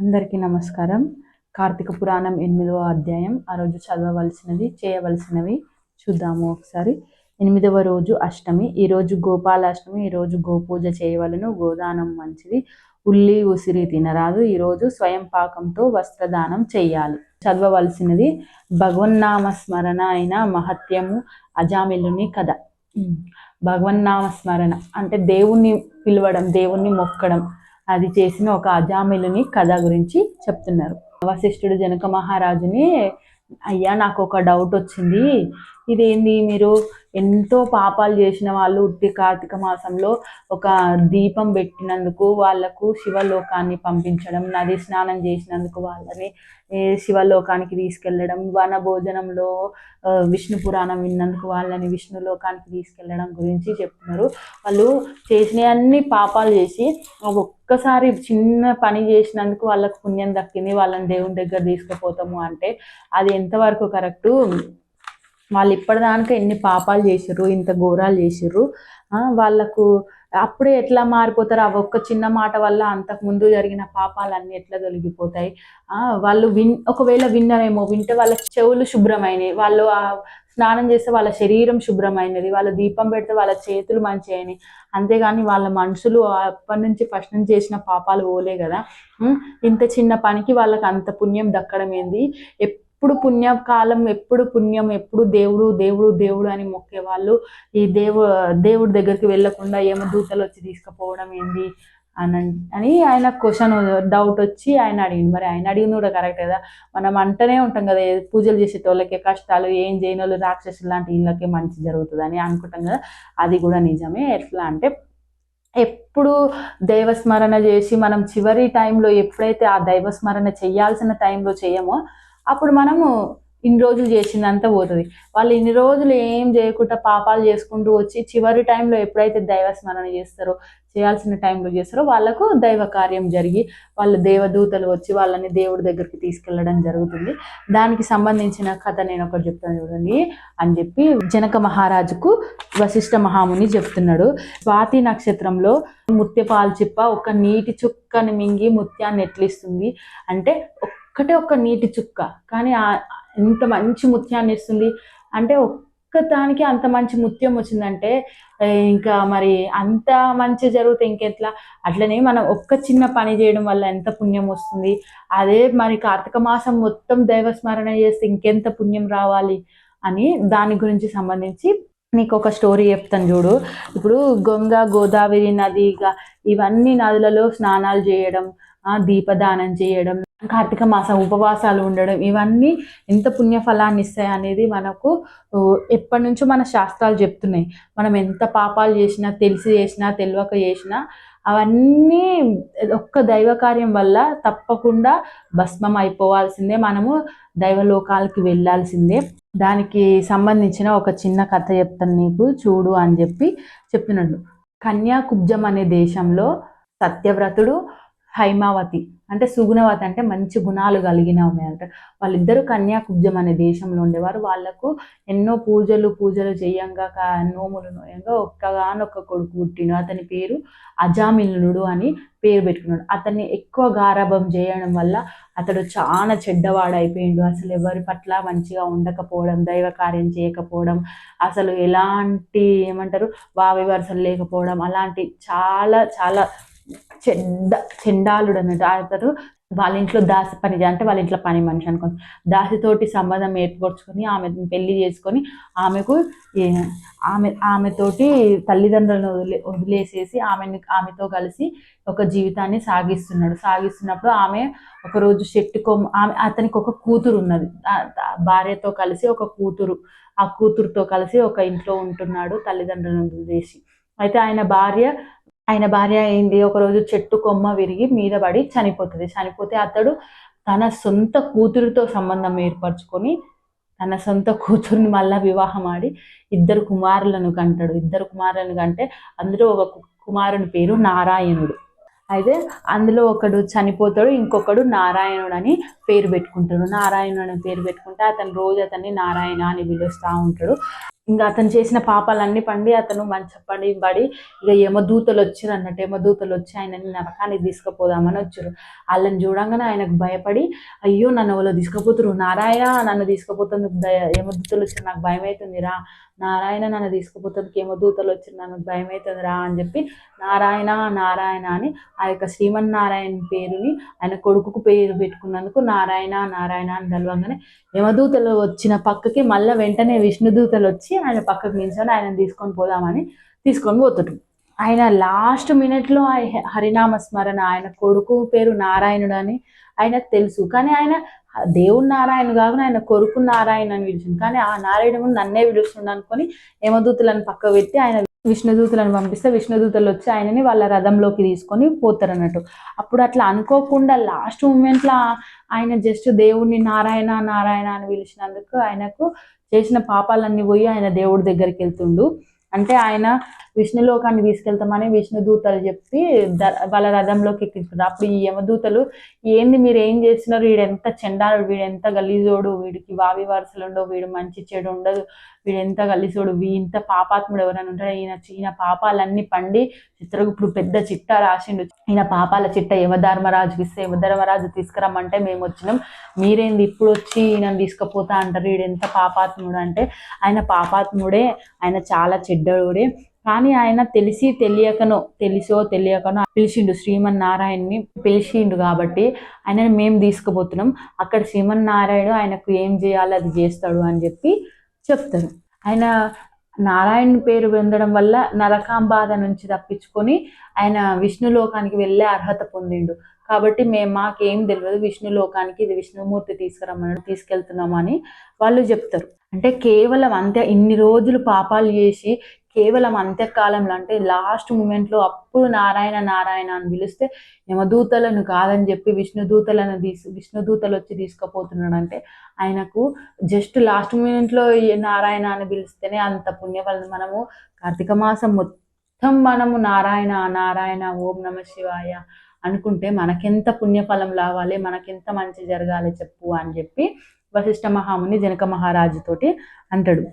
అందరికీ నమస్కారం. కార్తీక పురాణం ఎనిమిదవ అధ్యాయం. ఆ రోజు చదవవలసినది చేయవలసినవి చూద్దాము ఒకసారి. ఎనిమిదవ రోజు అష్టమి. ఈరోజు గోపాలాష్టమి ఈరోజు గోపూజ చేయవలను గోదానం మంచిది ఉల్లి ఉసిరి తినరాదు. ఈరోజు స్వయం పాకంతో వస్త్రదానం చేయాలి చదవవలసినది భగవన్నామ స్మరణ అయిన మహత్యము అజామిలుని కథ. భగవన్నామ స్మరణ అంటే దేవుణ్ణి పిలవడం దేవుణ్ణి మొక్కడం. అది చేసిన ఒక అజామిలుని కథ గురించి చెప్తున్నారు. వశిష్ఠుడు జనక మహారాజుని అయ్యా నాకు ఒక డౌట్ వచ్చింది. ఇదేంది మీరు ఎంతో పాపాలు చేసిన వాళ్ళు ఉట్టి కార్తీక మాసంలో ఒక దీపం పెట్టినందుకు వాళ్ళకు శివలోకాన్ని పంపించడం నది స్నానం చేసినందుకు వాళ్ళని శివలోకానికి తీసుకెళ్ళడం వన భోజనంలో విష్ణు పురాణం విన్నందుకు వాళ్ళని విష్ణులోకానికి తీసుకెళ్ళడం గురించి చెప్తున్నారు. వాళ్ళు చేసినవన్నీ పాపాలు చేసి ఒక్కసారి చిన్న పని చేసినందుకు వాళ్ళకు పుణ్యం దక్కింది. వాళ్ళని దేవుని దగ్గర తీసుకుపోతాము అంటే అది ఎంతవరకు కరెక్టు? వాళ్ళు ఇప్పటిదాకా ఎన్ని పాపాలు చేసిర్రు ఇంత ఘోరాలు చేసిర్రు వాళ్ళకు అప్పుడే ఎట్లా మారిపోతారు? ఆ ఒక్క చిన్న మాట వల్ల అంతకు ముందు జరిగిన పాపాలన్నీ ఎట్లా తొలగిపోతాయి? వాళ్ళు విన్ ఒకవేళ విన్నరేమో వింటే వాళ్ళ చెవులు శుభ్రమైనవి వాళ్ళు స్నానం చేస్తే వాళ్ళ శరీరం శుభ్రమైనది వాళ్ళ దీపం పెడితే వాళ్ళ చేతులు మంచి అయినాయి అంతేగాని వాళ్ళ మనుషులు అప్పటి నుంచి ఫస్ట్ నుంచి చేసిన పాపాలు పోలే కదా. ఇంత చిన్న పనికి వాళ్ళకి అంత పుణ్యం దక్కడం ఏంది ఎప్పుడు పుణ్యకాలం ఎప్పుడు పుణ్యం ఎప్పుడు దేవుడు దేవుడు దేవుడు అని మొక్కే వాళ్ళు ఈ దేవు దేవుడి దగ్గరికి వెళ్ళకుండా ఏమో దూతలు వచ్చి తీసుకుపోవడం ఏంది అని అని ఆయన క్వశ్చన్ డౌట్ వచ్చి ఆయన అడిగింది మరి ఆయన అడిగింది కూడా కరెక్ట్ కదా. మనం అంటనే ఉంటాం కదా పూజలు చేసేటోళ్ళకే కష్టాలు ఏం చేయని వాళ్ళు రాక్షసులు లాంటి వీళ్ళకే మంచి జరుగుతుంది అని అనుకుంటాం కదా. అది కూడా నిజమే. ఎట్లా అంటే ఎప్పుడు దైవస్మరణ చేసి మనం చివరి టైంలో ఎప్పుడైతే ఆ దైవస్మరణ చేయాల్సిన టైంలో చేయమో అప్పుడు మనము ఇన్ని రోజులు చేసిందంతా పోతుంది. వాళ్ళు ఇన్ని రోజులు ఏం చేయకుండా పాపాలు చేసుకుంటూ వచ్చి చివరి టైంలో ఎప్పుడైతే దైవ స్మరణ చేస్తారో చేయాల్సిన టైంలో చేస్తారో వాళ్ళకు దైవ కార్యం జరిగి వాళ్ళ దేవదూతలు వచ్చి వాళ్ళని దేవుడి దగ్గరికి తీసుకెళ్ళడం జరుగుతుంది. దానికి సంబంధించిన కథ నేను ఒకటి చెప్తాను చూడండి అని చెప్పి జనక మహారాజుకు వశిష్ఠ మహాముని చెప్తున్నాడు. స్వాతి నక్షత్రంలో ముత్యపాల్చిప్ప ఒక నీటి చుక్కని మింగి ముత్యాన్ని ఎట్లిస్తుంది అంటే ఒక్కటే ఒక్క నీటి చుక్క. కానీ ఎంత మంచి ముత్యాన్ని ఇస్తుంది. అంటే ఒక్క దానికి అంత మంచి ముత్యం వచ్చిందంటే ఇంకా మరి అంత మంచి జరిగితే ఇంకెట్లా? అట్లనే మనం ఒక్క చిన్న పని చేయడం వల్ల ఎంత పుణ్యం వస్తుంది? అదే మరి కార్తీక మాసం మొత్తం దైవస్మరణ చేస్తే ఇంకెంత పుణ్యం రావాలి అని దాని గురించి సంబంధించి నీకు ఒక స్టోరీ చెప్తాను చూడు. ఇప్పుడు గంగ గోదావరి నది ఇవన్నీ నదులలో స్నానాలు చేయడం దీపదానం చేయడం కార్తీక మాసం ఉపవాసాలు ఉండడం ఇవన్నీ ఎంత పుణ్యఫలాన్ని ఇస్తాయి అనేది మనకు ఎప్పటి నుంచో మన శాస్త్రాలు చెప్తున్నాయి. మనం ఎంత పాపాలు చేసినా తెలిసి చేసినా తెలియక చేసినా అవన్నీ ఒక్క దైవ కార్యం వల్ల తప్పకుండా భస్మం అయిపోవాల్సిందే. మనము దైవలోకాలకి వెళ్ళాల్సిందే. దానికి సంబంధించిన ఒక చిన్న కథ చెప్తాను నీకు. చూడు అని చెప్పి చెప్తున్నాడు. కన్యాకుబ్జం అనే దేశంలో సత్యవ్రతుడు హైమావతి. అంటే సుగుణవతి అంటే మంచి గుణాలు కలిగిన అంట వాళ్ళిద్దరూ కన్యాకుబ్జం అనే దేశంలో ఉండేవారు. వాళ్ళకు ఎన్నో పూజలు పూజలు చేయంగా నోములు నోయంగా ఒక్కగానొక్క కొడుకు పుట్టిను అతని పేరు అజామిలునుడు అని పేరు పెట్టుకున్నాడు. అతన్ని ఎక్కువ గారాభం చేయడం వల్ల అతడు చాలా చెడ్డవాడైపోయిండు. అసలు ఎవరి పట్ల మంచిగా ఉండకపోవడం దైవ కార్యం చేయకపోవడం అసలు ఎలాంటి ఏమంటారు వావి వరుసలు లేకపోవడం అలాంటి చాలా చాలా చెడ్డ చెండాలుడు అన్నట్టు అతడు వాళ్ళ ఇంట్లో దాసి పని అంటే వాళ్ళ ఇంట్లో పని మనిషి అనుకోండి. దాసితోటి సంబంధం ఏర్పరచుకొని ఆమె పెళ్ళి చేసుకొని ఆమెకు ఆమె ఆమెతోటి తల్లిదండ్రులను వదిలే వదిలేసేసి ఆమెని ఆమెతో కలిసి ఒక జీవితాన్ని సాగిస్తున్నాడు. సాగిస్తున్నప్పుడు ఆమె ఒకరోజు చెట్టు కొమ్మ ఆమె అతనికి ఒక కూతురు ఉన్నది. భార్యతో కలిసి ఒక కూతురు ఆ కూతురుతో కలిసి ఒక ఇంట్లో ఉంటున్నాడు తల్లిదండ్రులను వదిలేసి. అయితే ఆయన భార్య ఆయన భార్య అయింది. ఒకరోజు చెట్టు కొమ్మ విరిగి మీద పడి చనిపోతుంది. చనిపోతే అతడు తన సొంత కూతురుతో సంబంధం ఏర్పరచుకొని తన సొంత కూతురుని మళ్ళా వివాహం ఆడి ఇద్దరు కుమారులను కంటాడు. ఇద్దరు కుమారులను కంటే అందులో ఒక కుమారుని పేరు నారాయణుడు. అయితే అందులో ఒకడు చనిపోతాడు ఇంకొకడు నారాయణుడు అని పేరు పెట్టుకుంటాడు. నారాయణుడు అని పేరు పెట్టుకుంటే అతను రోజు అతన్ని నారాయణ అని పిలుస్తూ ఉంటాడు. ఇంకా అతను చేసిన పాపాలన్నీ పండి అతను మంచి పడి పడి ఇక యమదూతలు వచ్చారు అన్నట్టు యమదూతలు వచ్చి ఆయనని నరకానికి తీసుకుపోదామని వచ్చారు. వాళ్ళని చూడంగానే ఆయనకు భయపడి అయ్యో నన్ను వాళ్ళు తీసుకుపోతురు నారాయణ నన్ను తీసుకుపోతుందుకు యమదూతలు వచ్చి నాకు భయం అవుతుంది రా నారాయణ నన్ను తీసుకుపోతుంది యమదూతలు వచ్చి నాకు భయం అవుతుంది రా అని చెప్పి నారాయణ నారాయణ అని ఆ యొక్క శ్రీమన్నారాయణ పేరుని ఆయన కొడుకుకు పేరు పెట్టుకున్నందుకు నారాయణ నారాయణ అని తెలవంగానే యమదూతలు వచ్చిన పక్కకి మళ్ళీ వెంటనే విష్ణుదూతలు వచ్చి ఆయన పక్కకు నిల్చొని ఆయన తీసుకొని పోదామని తీసుకొని పోతాడు. ఆయన లాస్ట్ మినిట్లో హరినామ స్మరణ ఆయన కొడుకు పేరు నారాయణుడు అని ఆయనకు తెలుసు. కానీ ఆయన దేవుడు నారాయణ కాకుండా ఆయన కొరుకు నారాయణ అని పిలిచింది. కానీ ఆ నారాయణుడు నన్నే పిలుస్తుండ అనుకొని యమదూతులను పక్క పెట్టి ఆయన విష్ణుదూతులను పంపిస్తే విష్ణుదూతలు వచ్చి ఆయనని వాళ్ళ రథంలోకి తీసుకొని పోతారు అన్నట్టు. అప్పుడు అట్లా అనుకోకుండా లాస్ట్ మూమెంట్లో ఆయన జస్ట్ దేవుణ్ణి నారాయణ నారాయణ అని పిలిచినందుకు ఆయనకు చేసిన పాపాలన్నీ పోయి ఆయన దేవుడి దగ్గరికి వెళ్తుండు. అంటే ఆయన విష్ణులోకాన్ని తీసుకెళ్తామని విష్ణు దూతలు చెప్పి వాళ్ళ రథంలోకి ఎక్కించుకుంటారు. అప్పుడు ఈ యమదూతలు ఏంది మీరు ఏం చేస్తున్నారు? వీడు ఎంత చెండాడు వీడు ఎంత గలీజోడు వీడికి వావి వరుసలు ఉండవు వీడు మంచి చెడు ఉండదు వీడు ఎంత గలీజోడు వీ ఇంత పాపాత్ముడు ఎవరైనా ఉంటారు? ఈయన ఈయన పాపాలన్నీ పండి చిత్రగుప్తుడు పెద్ద చిట్ట రాసిండు. ఈయన పాపాల చిట్ట యమధర్మరాజుకి ఇస్తే యమధర్మరాజు తీసుకురమ్మంటే మేము వచ్చినాం. మీరేంది ఇప్పుడు వచ్చి ఈయన తీసుకుపోతా అంటారు? వీడు ఎంత పాపాత్ముడు అంటే ఆయన పాపాత్ముడే ఆయన చాలా చెడ్డోడే. కానీ ఆయన తెలిసి తెలియకనో తెలిసో తెలియకనో పిలిచిండు శ్రీమన్ నారాయణ్ని పిలిచిండు కాబట్టి ఆయనని మేము తీసుకుపోతున్నాం. అక్కడ శ్రీమన్ నారాయణుడు ఆయనకు ఏం చేయాలో అది చేస్తాడు అని చెప్పి చెప్తారు. ఆయన నారాయణ పేరు పొందడం వల్ల నరకాంబాధ నుంచి తప్పించుకొని ఆయన విష్ణులోకానికి వెళ్ళే అర్హత పొందిండు. కాబట్టి మేము మాకేం తెలియదు విష్ణులోకానికి ఇది విష్ణుమూర్తి తీసుకురమ్మని తీసుకెళ్తున్నామని వాళ్ళు చెప్తారు. అంటే కేవలం అంతే ఇన్ని రోజులు పాపాలు చేసి కేవలం అంత్యకాలంలో అంటే లాస్ట్ మూమెంట్లో అప్పుడు నారాయణ నారాయణ అని పిలిస్తే యమదూతలను కాదని చెప్పి విష్ణుదూతలను తీసు విష్ణుదూతలు వచ్చి తీసుకుపోతున్నాడు అంటే ఆయనకు జస్ట్ లాస్ట్ మూమెంట్లో నారాయణ అని పిలిస్తేనే అంత పుణ్యఫలం. మనము కార్తీక మాసం మొత్తం మనము నారాయణ నారాయణ ఓం నమ శివాయ అనుకుంటే మనకెంత పుణ్యఫలం రావాలి మనకెంత మంచి జరగాలి చెప్పు అని చెప్పి వశిష్ఠ మహాముని జనక మహారాజుతోటి అంటాడు.